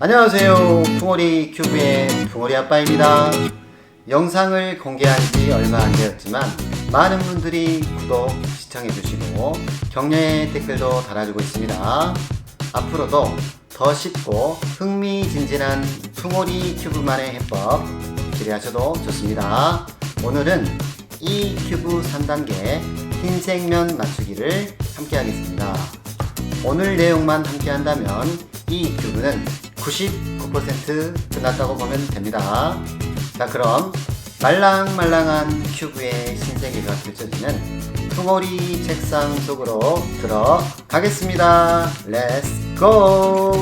안녕하세요. 풍어리 큐브의 풍어리 아빠입니다. 영상을 공개한 지 얼마 안 되었지만 많은 분들이 구독, 시청해 주시고 격려의 댓글도 달아주고 있습니다. 앞으로도 더 쉽고 흥미진진한 풍어리 큐브만의 해법 기대하셔도 좋습니다. 오늘은 이 큐브 3단계 흰색면 맞추기를 함께 하겠습니다. 오늘 내용만 함께 한다면 이 큐브는 99% 끝났다고 보면 됩니다. 자, 그럼 말랑말랑한 큐브의 신세계가 펼쳐지는 풍어리 책상 속으로 들어가겠습니다. 렛츠 고!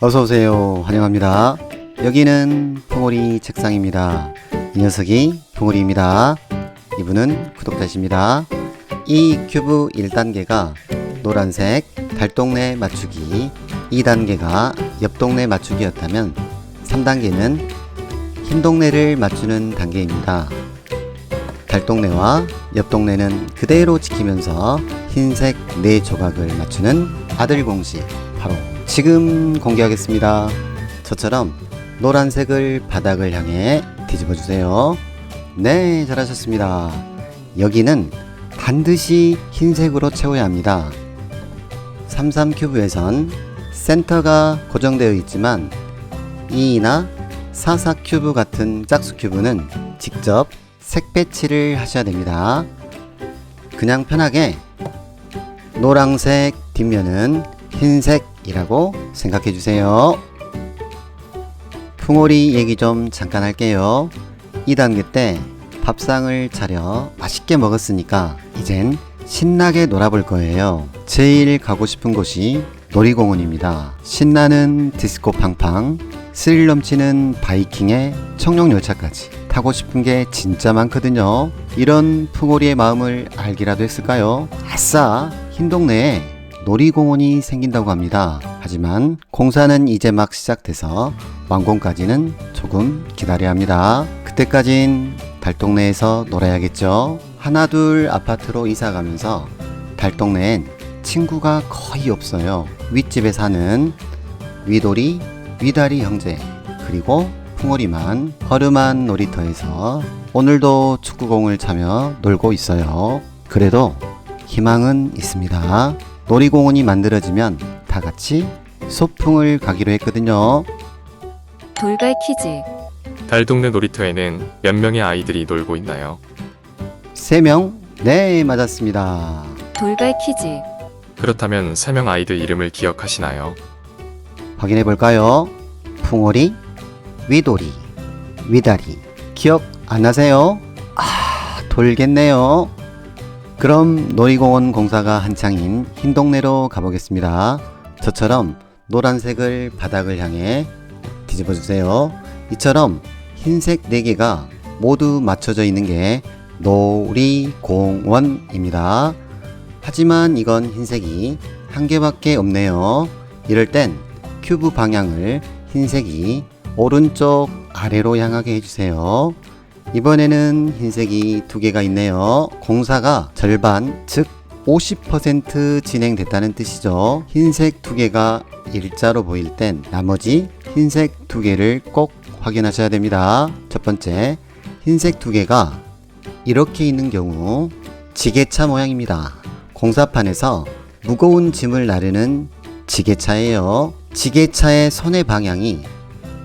어서오세요. 환영합니다. 여기는 풍어리 책상입니다. 이 녀석이 풍어리입니다. 이분은 구독자십니다. 이 큐브 1단계가 노란색 달동네 맞추기 2단계가 옆 동네 맞추기였다면 3단계는 흰 동네를 맞추는 단계입니다. 달 동네와 옆 동네는 그대로 지키면서 흰색 네 조각을 맞추는 아들 공식 바로 지금 공개하겠습니다. 저처럼 노란색을 바닥을 향해 뒤집어 주세요. 네, 잘하셨습니다. 여기는 반드시 흰색으로 채워야 합니다. 33큐브에선 센터가 고정되어 있지만 2나 44 큐브 같은 짝수 큐브는 직접 색 배치를 하셔야 됩니다. 그냥 편하게 노란색 뒷면은 흰색이라고 생각해 주세요. 풍오리 얘기 좀 잠깐 할게요. 2단계 때 밥상을 차려 맛있게 먹었으니까 이젠 신나게 놀아볼 거예요. 제일 가고 싶은 곳이 놀이공원입니다. 신나는 디스코 팡팡, 스릴 넘치는 바이킹의 청룡열차까지 타고 싶은 게 진짜 많거든요. 이런 풍오리의 마음을 알기라도 했을까요? 아싸! 흰 동네에 놀이공원이 생긴다고 합니다. 하지만 공사는 이제 막 시작돼서 완공까지는 조금 기다려야 합니다. 그때까진 달동네에서 놀아야겠죠. 하나 둘 아파트로 이사 가면서 달동네엔 친구가 거의 없어요. 윗집에 사는 위돌이, 위다리 형제, 그리고 풍어리만 허름한 놀이터에서 오늘도 축구공을 차며 놀고 있어요. 그래도 희망은 있습니다. 놀이공원이 만들어지면 다 같이 소풍을 가기로 했거든요. 돌발 퀴즈. 달동네 놀이터에는 몇 명의 아이들이 놀고 있나요? 세명 네, 맞았습니다. 돌발 퀴즈. 그렇다면 3명 아이들 이름을 기억하시나요? 확인해 볼까요? 풍어리, 위돌이, 위다리. 기억 안 나세요? 아, 돌겠네요. 그럼 놀이공원 공사가 한창인 흰 동네로 가보겠습니다. 저처럼 노란색을 바닥을 향해 뒤집어 주세요. 이처럼 흰색 4개가 모두 맞춰져 있는 게 놀이공원입니다. 하지만 이건 흰색이 한 개밖에 없네요. 이럴 땐 큐브 방향을 흰색이 오른쪽 아래로 향하게 해주세요. 이번에는 흰색이 두 개가 있네요. 공사가 절반, 즉 50% 진행됐다는 뜻이죠. 흰색 두 개가 일자로 보일 땐 나머지 흰색 두 개를 꼭 확인하셔야 됩니다. 첫 번째, 흰색 두 개가 이렇게 있는 경우 지게차 모양입니다. 공사판에서 무거운 짐을 나르는 지게차예요. 지게차의 손의 방향이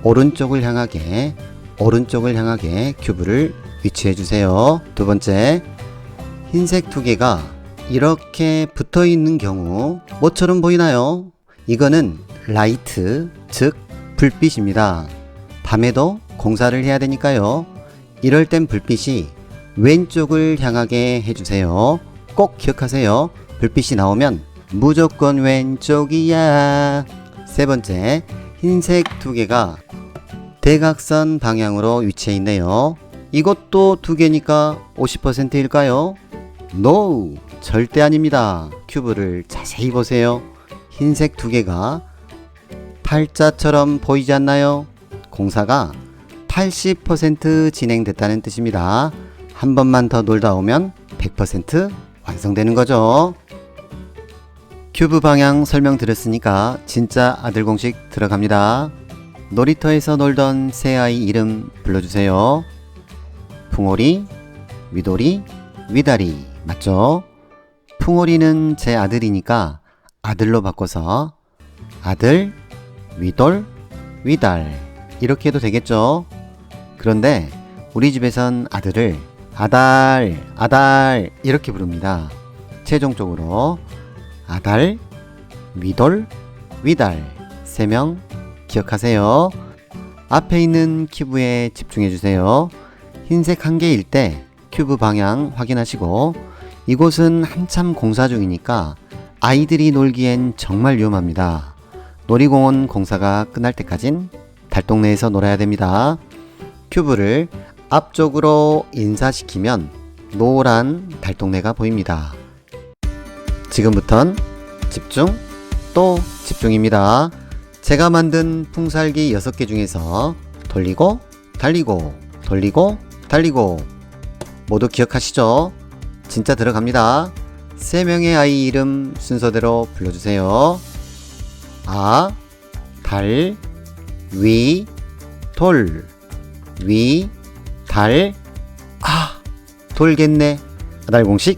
오른쪽을 향하게 오른쪽을 향하게 큐브를 위치해 주세요. 두 번째, 흰색 두 개가 이렇게 붙어 있는 경우 뭐처럼 보이나요? 이거는 라이트, 즉 불빛입니다. 밤에도 공사를 해야 되니까요. 이럴 땐 불빛이 왼쪽을 향하게 해주세요. 꼭 기억하세요. 불빛이 나오면 무조건 왼쪽이야. 세 번째, 흰색 두 개가 대각선 방향으로 위치해 있네요. 이것도 두 개니까 50%일까요? NO! 절대 아닙니다. 큐브를 자세히 보세요. 흰색 두 개가 팔자처럼 보이지 않나요? 공사가 80% 진행됐다는 뜻입니다. 한 번만 더 놀다 오면 100% 완성되는 거죠. 큐브 방향 설명드렸으니까 진짜 아들 공식 들어갑니다. 놀이터에서 놀던 새 아이 이름 불러주세요. 풍오리, 위돌이, 위다리 맞죠? 풍오리는 제 아들이니까 아들로 바꿔서 아들, 위돌, 위달 이렇게 해도 되겠죠? 그런데 우리 집에선 아들을 아달, 아달 이렇게 부릅니다. 최종적으로 아달, 위돌, 위달 세 명 기억하세요. 앞에 있는 큐브에 집중해 주세요. 흰색 한 개일 때 큐브 방향 확인하시고 이곳은 한참 공사 중이니까 아이들이 놀기엔 정말 위험합니다. 놀이공원 공사가 끝날 때까진 달동네에서 놀아야 됩니다. 큐브를 앞쪽으로 인사시키면 노란 달동네가 보입니다. 지금부턴 집중 또 집중입니다. 제가 만든 풍살기 6개 중에서 돌리고 달리고 돌리고 달리고 모두 기억하시죠? 진짜 들어갑니다. 세 명의 아이 이름 순서대로 불러주세요. 아, 달, 위, 돌, 위, 달, 아, 돌겠네. 아달 공식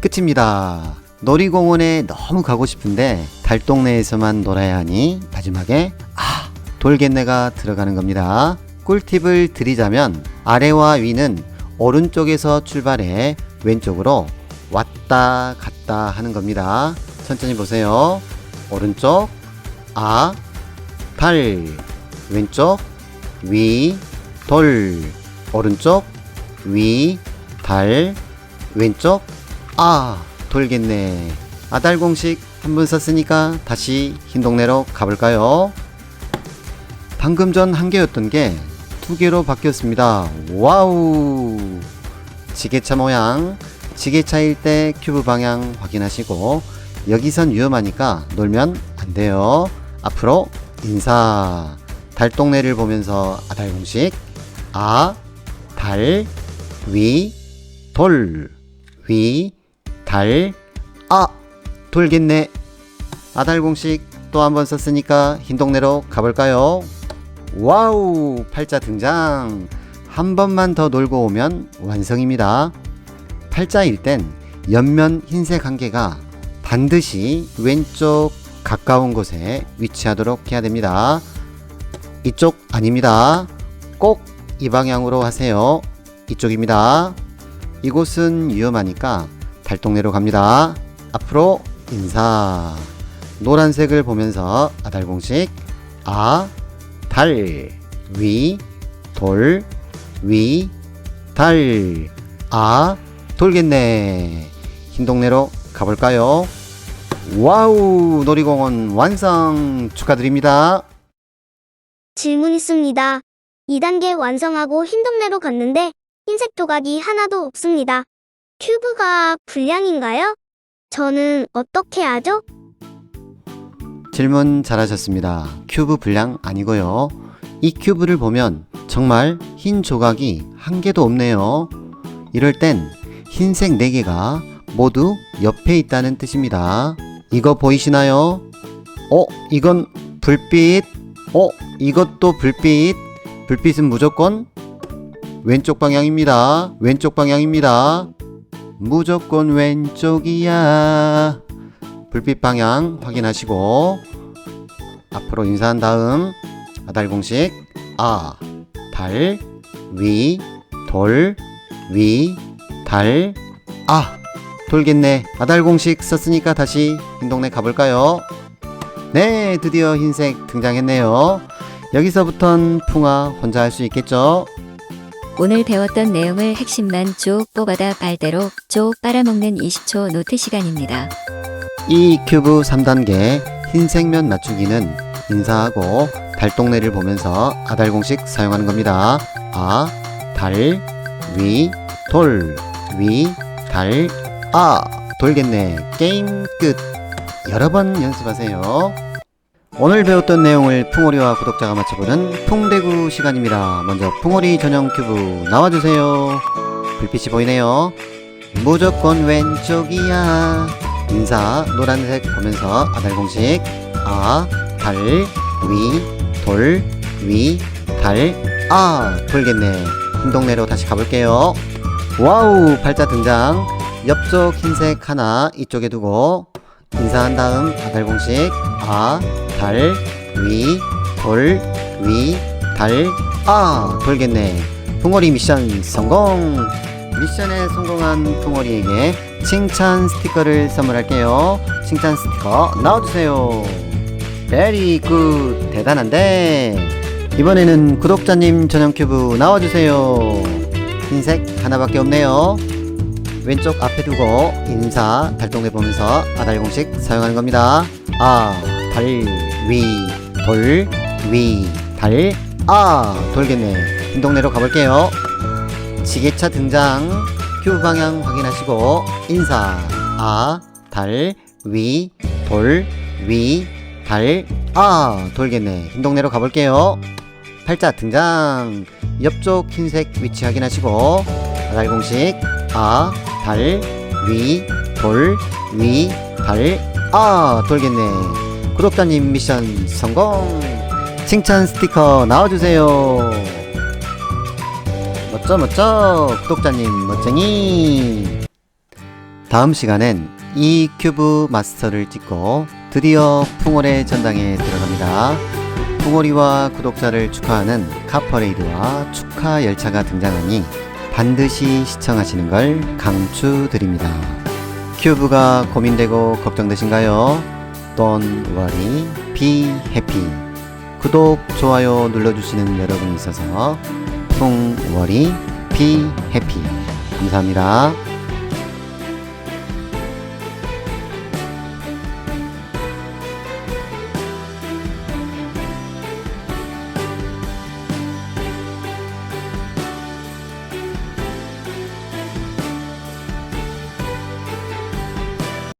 끝입니다. 놀이공원에 너무 가고 싶은데 달 동네에서만 놀아야 하니 마지막에 아, 돌겠네가 들어가는 겁니다. 꿀팁을 드리자면 아래와 위는 오른쪽에서 출발해 왼쪽으로 왔다 갔다 하는 겁니다. 천천히 보세요. 오른쪽 아, 달 왼쪽 위, 돌 오른쪽 위, 달 왼쪽 아, 돌겠네. 아달 공식 한 번 썼으니까 다시 흰 동네로 가볼까요? 방금 전 한 개였던 게 두 개로 바뀌었습니다. 와우! 지게차 모양, 지게차일 때 큐브 방향 확인하시고 여기선 위험하니까 놀면 안 돼요. 앞으로 인사. 달동네를 보면서 아달 공식 아, 달, 위, 돌, 위, 달, 아, 돌겠네. 아달 공식 또 한 번 썼으니까 흰 동네로 가볼까요? 와우, 팔자 등장. 한 번만 더 놀고 오면 완성입니다. 팔자일 땐 옆면 흰색 한 개가 반드시 왼쪽 가까운 곳에 위치하도록 해야 됩니다. 이쪽 아닙니다. 꼭 이 방향으로 하세요. 이쪽입니다. 이곳은 위험하니까 달동네로 갑니다. 앞으로 인사. 노란색을 보면서 아달 공식 아, 달, 위, 돌, 위, 달, 아, 돌겠네. 흰 동네로 가볼까요? 와우, 놀이공원 완성 축하드립니다. 질문 있습니다. 2단계 완성하고 흰 동네로 갔는데 흰색 조각이 하나도 없습니다. 큐브가 불량인가요? 저는 어떻게 하죠? 질문 잘하셨습니다. 큐브 분량 아니고요. 이 큐브를 보면 정말 흰 조각이 한 개도 없네요. 이럴 땐 흰색 4개가 모두 옆에 있다는 뜻입니다. 이거 보이시나요? 어, 이건 불빛. 어, 이것도 불빛. 불빛은 무조건 왼쪽 방향입니다. 왼쪽 방향입니다. 무조건 왼쪽이야. 불빛 방향 확인하시고 앞으로 인사한 다음 아달 공식 아, 달, 위, 돌, 위, 달, 아, 돌겠네. 아달 공식 썼으니까 다시 흰 동네 가볼까요? 네, 드디어 흰색 등장했네요. 여기서부턴 풍아 혼자 할 수 있겠죠? 오늘 배웠던 내용을 핵심만 쭉 뽑아다 빨대로 쭉 빨아먹는 20초 노트 시간입니다. 이 큐브 3단계 흰색 면 맞추기는 인사하고 달동네를 보면서 아달 공식 사용하는 겁니다. 아, 달, 위, 돌, 위, 달, 아, 돌겠네. 게임 끝. 여러 번 연습하세요. 오늘 배웠던 내용을 풍오리와 구독자가 맞춰보는 풍대구 시간입니다. 먼저 풍오리 전용 큐브 나와주세요. 불빛이 보이네요. 무조건 왼쪽이야. 인사 노란색 보면서 아달 공식 아, 달, 위, 돌, 위, 달, 아 돌겠네 흰동네로 다시 가볼게요 와우 팔자 등장 옆쪽 흰색 하나 이쪽에 두고 인사한 다음 아달 공식. 아, 달, 위, 돌, 위, 달, 아 돌겠네. 풍어리 미션 성공. 미션에 성공한 풍어리에게 칭찬 스티커를 선물할게요. 칭찬 스티커 나와주세요. 베리 굿 대단한데. 이번에는 구독자님 전용 큐브 나와주세요. 흰색 하나밖에 없네요 왼쪽 앞에 두고 인사 달동네 보면서 아달 공식 사용하는 겁니다. 아 달 위 돌 위 달 아 돌겠네. 흰 동네로 가볼게요. 지게차 등장 큐브 방향 확인하시고 인사. 아 달 위 돌 위 달 아 돌겠네. 흰 동네로 가볼게요. 팔자 등장 옆쪽 흰색 위치 확인하시고 아달 공식 아 달위돌위달아 돌겠네. 구독자님 미션 성공. 칭찬 스티커 나와주세요. 멋져 멋져. 구독자님 멋쟁이. 다음 시간엔 이 큐브 마스터를 찍고 드디어 풍월의 전당에 들어갑니다. 풍월이와 구독자를 축하하는 카퍼레이드와 축하 열차가 등장하니 반드시 시청하시는 걸 강추드립니다 큐브가 고민되고 걱정되신가요? Don't worry, be happy 구독, 좋아요 눌러주시는 여러분이 있어서 풍 월이 be happy 감사합니다.